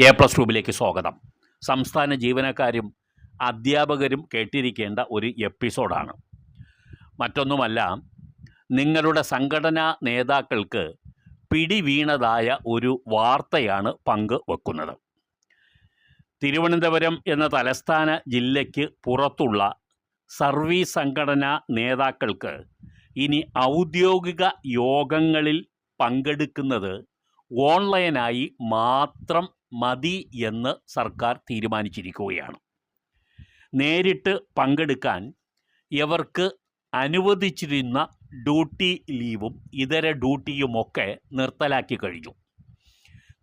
A plus ട്യൂബിലേക്ക് സ്വാഗതം. സംസ്ഥാന ജീവനക്കാരും അധ്യാപകരും കേട്ടിരിക്കേണ്ട ഒരു എപ്പിസോഡാണ്. മറ്റൊന്നുമല്ല നിങ്ങളുടെ സംഘടനാ നേതാക്കൾക്ക് പിടി വീണതായ ഒരു വാർത്തയാണ് പങ്ക് വെക്കുന്നത്. തിരുവനന്തപുരം എന്ന തലസ്ഥാന ജില്ലയ്ക്ക് പുറത്തുള്ള സർവീസ് സംഘടനാ നേതാക്കൾക്ക് ഇനി ഔദ്യോഗിക യോഗങ്ങളിൽ പങ്കെടുക്കുന്നത് ഓൺലൈനായി മാത്രം മതി എന്ന് സർക്കാർ തീരുമാനിച്ചിരിക്കുകയാണ്. നേരിട്ട് പങ്കെടുക്കാൻ ഇവർക്ക് അനുവദിച്ചിരുന്ന ഡ്യൂട്ടി ലീവും ഇതര ഡ്യൂട്ടിയുമൊക്കെ നിർത്തലാക്കി കഴിഞ്ഞു.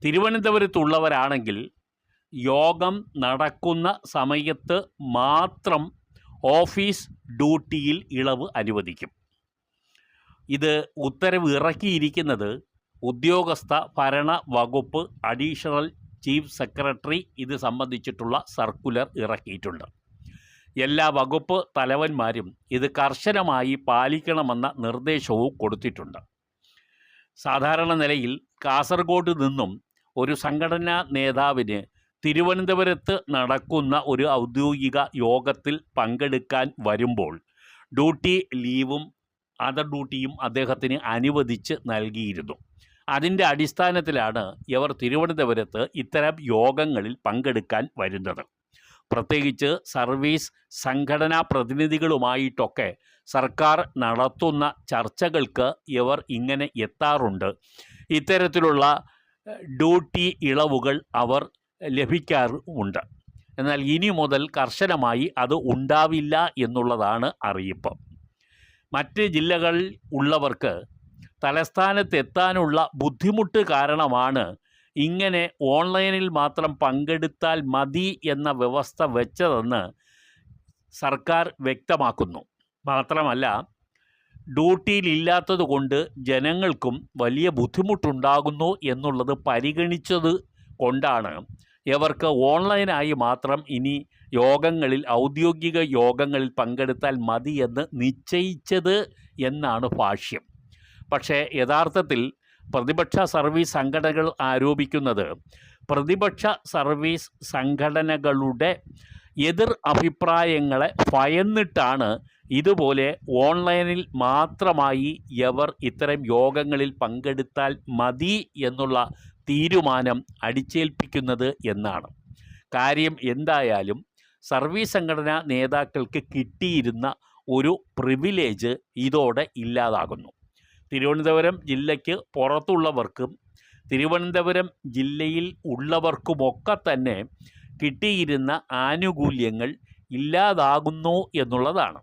തിരുവനന്തപുരത്തുള്ളവരാണെങ്കിൽ യോഗം നടക്കുന്ന സമയത്ത് മാത്രം ഓഫീസ് ഡ്യൂട്ടിയിൽ ഇളവ് അനുവദിക്കും. ഇത് ഉത്തരവ് ഇറക്കിയിരിക്കുന്നത് ഉദ്യോഗസ്ഥ ഭരണ വകുപ്പ് അഡീഷണൽ ചീഫ് സെക്രട്ടറി ഇത് സംബന്ധിച്ചിട്ടുള്ള സർക്കുലർ ഇറക്കിയിട്ടുണ്ട്. എല്ലാ വകുപ്പ് തലവന്മാരും ഇത് കർശനമായി പാലിക്കണമെന്ന നിർദ്ദേശവും കൊടുത്തിട്ടുണ്ട്. സാധാരണ നിലയിൽ കാസർഗോഡ് നിന്നും ഒരു സംഘടനാ നേതാവിന് തിരുവനന്തപുരത്ത് നടക്കുന്ന ഒരു ഔദ്യോഗിക യോഗത്തിൽ പങ്കെടുക്കാൻ വരുമ്പോൾ ഡ്യൂട്ടി ലീവും അതർ ഡ്യൂട്ടിയും അദ്ദേഹത്തിന് അനുവദിച്ച് നൽകിയിരുന്നു. അതിന്റെ അടിസ്ഥാനത്തിലാണ് ഇവർ തിരുവനന്തപുരത്ത് ഇത്തരം യോഗങ്ങളിൽ പങ്കെടുക്കാൻ വരുന്നത്. പ്രത്യേകിച്ച് സർവീസ് സംഘടനാ പ്രതിനിധികളുമായിട്ടൊക്കെ സർക്കാർ നടത്തുന്ന ചർച്ചകൾക്ക് ഇവർ ഇങ്ങനെ എത്താറുണ്ട്. ഇത്തരത്തിലുള്ള ഡ്യൂട്ടി ഇളവുകൾ അവർ ലഭിക്കാറുമുണ്ട്. എന്നാൽ ഇനി മുതൽ കർശനമായി അത് ഉണ്ടാവില്ല എന്നുള്ളതാണ് അറിയിപ്പ്. മറ്റ് ജില്ലകളിൽ ഉള്ളവർക്ക് തലസ്ഥാനത്ത് എത്താനുള്ള ബുദ്ധിമുട്ട് കാരണമാണ് ഇങ്ങനെ ഓൺലൈനിൽ മാത്രം പങ്കെടുത്താൽ മതി എന്ന വ്യവസ്ഥ വെച്ചതെന്ന് സർക്കാർ വ്യക്തമാക്കുന്നു. മാത്രമല്ല ഡ്യൂട്ടിയിലില്ലാത്തതുകൊണ്ട് ജനങ്ങൾക്കും വലിയ ബുദ്ധിമുട്ടുണ്ടാകുന്നു എന്നുള്ളത് പരിഗണിച്ചത് കൊണ്ടാണ്. ഇവർക്ക് ഓൺലൈനായി മാത്രം ഇനി യോഗങ്ങളിൽ ഔദ്യോഗിക യോഗങ്ങളിൽ പങ്കെടുത്താൽ മതിയെന്ന് നിശ്ചയിച്ചത് എന്നാണ് ഭാഷ്യം. പക്ഷേ യഥാർത്ഥത്തിൽ പ്രതിപക്ഷ സർവീസ് സംഘടനകൾ ആരോപിക്കുന്നത് പ്രതിപക്ഷ സർവീസ് സംഘടനകളുടെ എതിർ അഭിപ്രായങ്ങളെ ഭയന്നിട്ടാണ് ഇതുപോലെ ഓൺലൈനിൽ മാത്രമായി എവർ ഇത്തരം യോഗങ്ങളിൽ പങ്കെടുത്താൽ മതി എന്നുള്ള തീരുമാനം അടിച്ചേൽപ്പിക്കുന്നത് എന്നാണ്. കാര്യം എന്തായാലും സർവീസ് സംഘടനാ നേതാക്കൾക്ക് കിട്ടിയിരുന്ന ഒരു പ്രിവിലേജ് ഇതോടെ ഇല്ലാതാകുന്നു. തിരുവനന്തപുരം ജില്ലയ്ക്ക് പുറത്തുള്ളവർക്കും തിരുവനന്തപുരം ജില്ലയിൽ ഉള്ളവർക്കുമൊക്കെ തന്നെ കിട്ടിയിരുന്ന ആനുകൂല്യങ്ങൾ ഇല്ലാതാകുന്നു എന്നുള്ളതാണ്.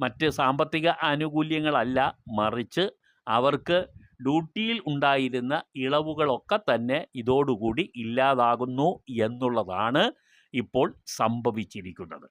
മറ്റ് സാമ്പത്തിക ആനുകൂല്യങ്ങളല്ല മറിച്ച് അവർക്ക് ഡ്യൂട്ടിയിൽ ഉണ്ടായിരുന്ന ഇളവുകളൊക്കെ തന്നെ ഇതോടുകൂടി ഇല്ലാതാകുന്നു എന്നുള്ളതാണ് ഇപ്പോൾ സംഭവിച്ചിരിക്കുന്നത്.